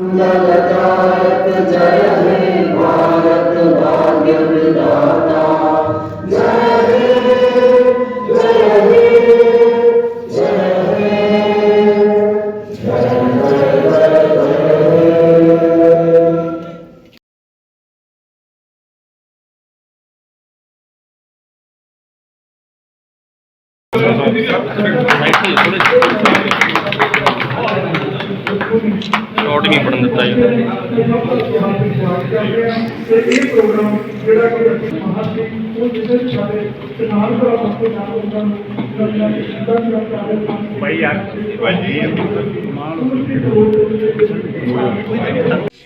जगतारक जय हे भारत भाग्य विधाता जय हे जय ਰਿਜ਼ੋਰਟ ਨਹੀਂ ਬਣਨ ਦਿੱਤਾ ਜੀ।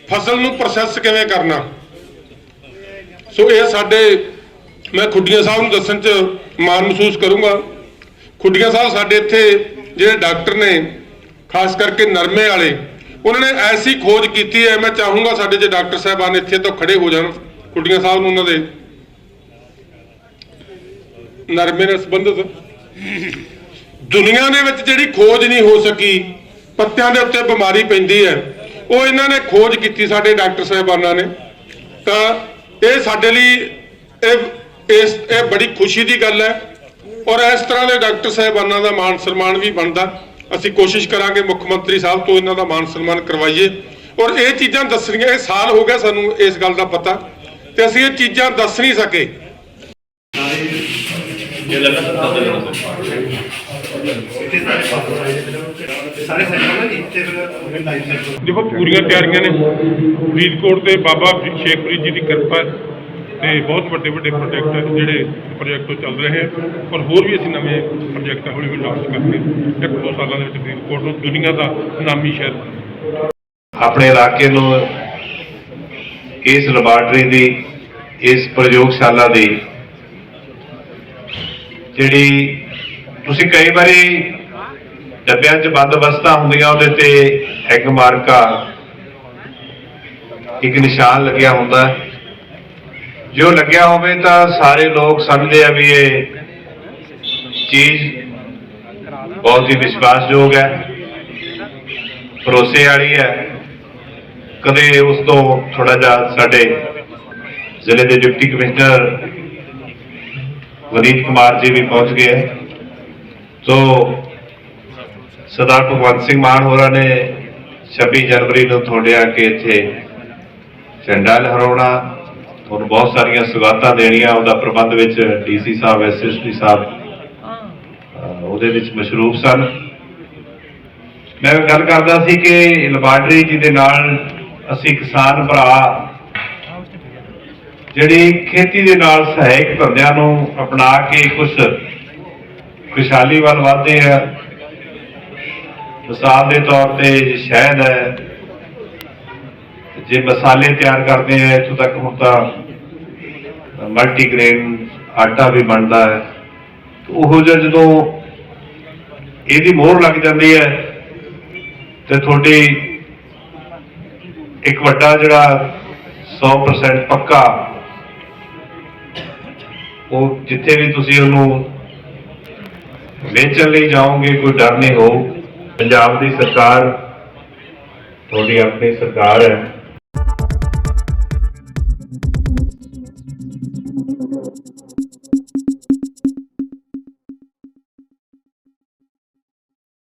ਫਸਲ ਨੂੰ ਪ੍ਰੋਸੈਸ ਕਿਵੇਂ ਕਰਨਾ? ਸੋ ਇਹ ਸਾਡੇ ਮੈਂ ਖੁੱਡੀਆਂ ਸਾਹਿਬ ਨੂੰ ਦੱਸਣ 'ਚ ਮਾਣ ਮਹਿਸੂਸ ਕਰੂੰਗਾ। ਖੁੱਡੀਆਂ ਸਾਹਿਬ ਸਾਡੇ ਇੱਥੇ ਜਿਹੜੇ ਡਾਕਟਰ ਨੇ ਖਾਸ ਕਰਕੇ ਨਰਮੇ ਵਾਲੇ ਉਹਨਾਂ ਨੇ ਐਸੀ ਖੋਜ ਕੀਤੀ ਹੈ, ਮੈਂ ਚਾਹੂੰਗਾ ਸਾਡੇ ਜੇ ਡਾਕਟਰ ਸਾਹਿਬਾਨ ਇੱਥੇ ਤੋਂ ਖੜੇ ਹੋ ਜਾਣ ਖੁੱਡੀਆਂ ਸਾਹਿਬ ਨੂੰ ਉਹਨਾਂ ਦੇ। ਨਰਮੇ ਨਾਲ ਸੰਬੰਧਿਤ। ਦੁਨੀਆ ਦੇ ਵਿੱਚ ਜਿਹੜੀ ਖੋਜ ਨਹੀਂ ਹੋ ਸਕੀ, ਪੱਤਿਆਂ ਦੇ ਉੱਤੇ ਬਿਮਾਰੀ ਪੈਂਦੀ ਹੈ, ਉਹ ਇਹਨਾਂ ਨੇ ਖੋਜ ਕੀਤੀ ਸਾਡੇ ਡਾਕਟਰ ਸਾਹਿਬਾਨਾਂ ਨੇ। ਤਾਂ ਇਹ ਸਾਡੇ ਲਈ ਇਹ, ਇਸ, ਇਹ ਬੜੀ ਖੁਸ਼ੀ ਦੀ ਗੱਲ ਹੈ ਔਰ ਇਸ ਤਰ੍ਹਾਂ ਦੇ ਡਾਕਟਰ ਸਾਹਿਬਾਨਾਂ ਦਾ ਮਾਣ ਸਨਮਾਨ ਵੀ ਬਣਦਾ। ਅਸੀਂ ਕੋਸ਼ਿਸ਼ ਕਰਾਂਗੇ ਮੁੱਖ ਮੰਤਰੀ ਸਾਹਿਬ ਤੋਂ ਇਹਨਾਂ ਦਾ ਮਾਣ ਸਨਮਾਨ ਕਰਵਾਈਏ। ਔਰ ਇਹ ਚੀਜ਼ਾਂ ਦੱਸਣੀਆਂ, ਇਹ ਸਾਲ ਹੋ ਗਿਆ ਸਾਨੂੰ ਇਸ ਗੱਲ ਦਾ ਪਤਾ, ਤੇ ਅਸੀਂ ਇਹ ਚੀਜ਼ਾਂ ਦੱਸ ਨਹੀਂ ਸਕੇ। ਦੇਖੋ, ਪੂਰੀਆਂ ਤਿਆਰੀਆਂ ਨੇ। ਫਰੀਦਕੋਟ ਤੇ ਬਾਬਾ ਫਰੀ- ਸ਼ੇਖ ਫਰੀਦ ਜੀ ਦੀ ਕਿਰਪਾ ਤੇ ਬਹੁਤ ਵੱਡੇ ਵੱਡੇ ਪ੍ਰੋਜੈਕਟ ਜਿਹੜੇ ਪ੍ਰੋਜੈਕਟ ਚੱਲ ਰਹੇ ਹਨ। ਔਰ ਹੋਰ ਵੀ ਅਸੀਂ ਨਵੇਂ ਪ੍ਰੋਜੈਕਟ ਹੌਲੀ ਹੌਲੀ ਲਾਂਚ ਕਰਕੇ ਇੱਕ ਦੋ ਸਾਲਾਂ ਦੇ ਵਿੱਚ ਫਰੀਦਕੋਟ ਨੂੰ ਦੁਨੀਆ ਦਾ ਨਾਮੀ ਸ਼ਹਿਰ ਆਪਣੇ ਇਲਾਕੇ ਨੂੰ ਇਸ ਲੈਬਾਰਟਰੀ ਦੀ, ਇਸ ਪ੍ਰਯੋਗਸ਼ਾਲਾ ਦੀ ਜਿਹੜੀ ਤੁਸੀਂ ਕਈ ਵਾਰੀ ਡੱਬਿਆਂ 'ਚ ਬੰਦ ਵਸਤਾਂ ਹੁੰਦੀਆਂ, ਉਹਦੇ ਤੇ ਇੱਕ ਮਾਰਕਾ, ਇੱਕ ਨਿਸ਼ਾਨ ਲੱਗਿਆ ਹੁੰਦਾ। ਜੋ ਲੱਗਿਆ ਹੋਵੇ ਤਾਂ ਸਾਰੇ ਲੋਕ ਸਮਝਦੇ ਆ ਵੀ ਇਹ ਚੀਜ਼ ਬਹੁਤ ਹੀ ਵਿਸ਼ਵਾਸਯੋਗ ਹੈ, ਭਰੋਸੇ ਵਾਲੀ ਹੈ। ਕਦੇ ਉਸ ਤੋਂ ਥੋੜਾ ਜਿਹਾ ਸਾਡੇ ਜ਼ਿਲ੍ਹੇ ਦੇ ਡਿਪਟੀ ਕਮਿਸ਼ਨਰ ਵਨੀਤ ਕੁਮਾਰ ਜੀ ਵੀ ਪਹੁੰਚ ਗਏ ਸੋ ਸਰਦਾਰ ਭਗਵੰਤ ਸਿੰਘ ਮਾਨ ਹੋਰਾਂ ਨੇ 26 ਜਨਵਰੀ ਨੂੰ ਤੁਹਾਡੇ ਆ ਕੇ ਇੱਥੇ ਝੰਡਾ ਲਹਿਰਾਉਣਾ ਉਹਨੂੰ ਬਹੁਤ ਸਾਰੀਆਂ ਸੁਗਾਤਾਂ ਦੇਣੀਆਂ। ਉਹਦਾ ਪ੍ਰਬੰਧ ਵਿੱਚ ਡੀਸੀ ਸਾਹਿਬ ਐਸਐਸਪੀ ਸਾਹਿਬ ਉਹਦੇ ਵਿੱਚ ਮਸ਼ਰੂਫ ਸਨ। ਮੈਂ ਗੱਲ ਕਰਦਾ ਸੀ ਕਿ ਲੈਬਾਰਟਰੀ ਜੀ ਦੇ ਨਾਲ ਅਸੀਂ ਕਿਸਾਨ ਭਰਾ ਜਿਹੜੀ ਖੇਤੀ ਦੇ ਨਾਲ ਸਹਾਇਕ ਧੰਦਿਆਂ ਨੂੰ ਅਪਣਾ ਕੇ ਕੁਝ ਖੁਸ਼ਹਾਲੀ ਵੱਲ ਵਧਦੇ ਆ। ਮਿਸਾਲ ਦੇ ਤੌਰ ਤੇ ਸ਼ਹਿਦ ਹੈ ਜੇ ਮਸਾਲੇ ਤਿਆਰ ਕਰਦੇ ਆ, ਇੱਥੋਂ ਤੱਕ ਹੁਣ ਤਾਂ ਮਲਟੀਗ੍ਰੇਨ ਆਟਾ ਵੀ ਬਣਦਾ ਹੈ। ਉਹੋ ਜਿਹਾ ਜਦੋਂ ਇਹਦੀ ਮੋਹਰ ਲੱਗ ਜਾਂਦੀ ਹੈ, ਤੇ ਤੁਹਾਡੀ ਇੱਕ ਵੱਡਾ ਜਿਹੜਾ 100% ਪੱਕਾ ਉਹ ਜਿੱਥੇ ਵੀ ਤੁਸੀਂ ਉਹਨੂੰ ਵੇਚਣ ਲਈ ਜਾਓਗੇ, ਕੋਈ ਡਰ ਨਹੀਂ ਹੋ ਪੰਜਾਬ ਦੀ ਸਰਕਾਰ ਤੁਹਾਡੀ ਆਪਣੀ ਸਰਕਾਰ ਹੈ। Thank you.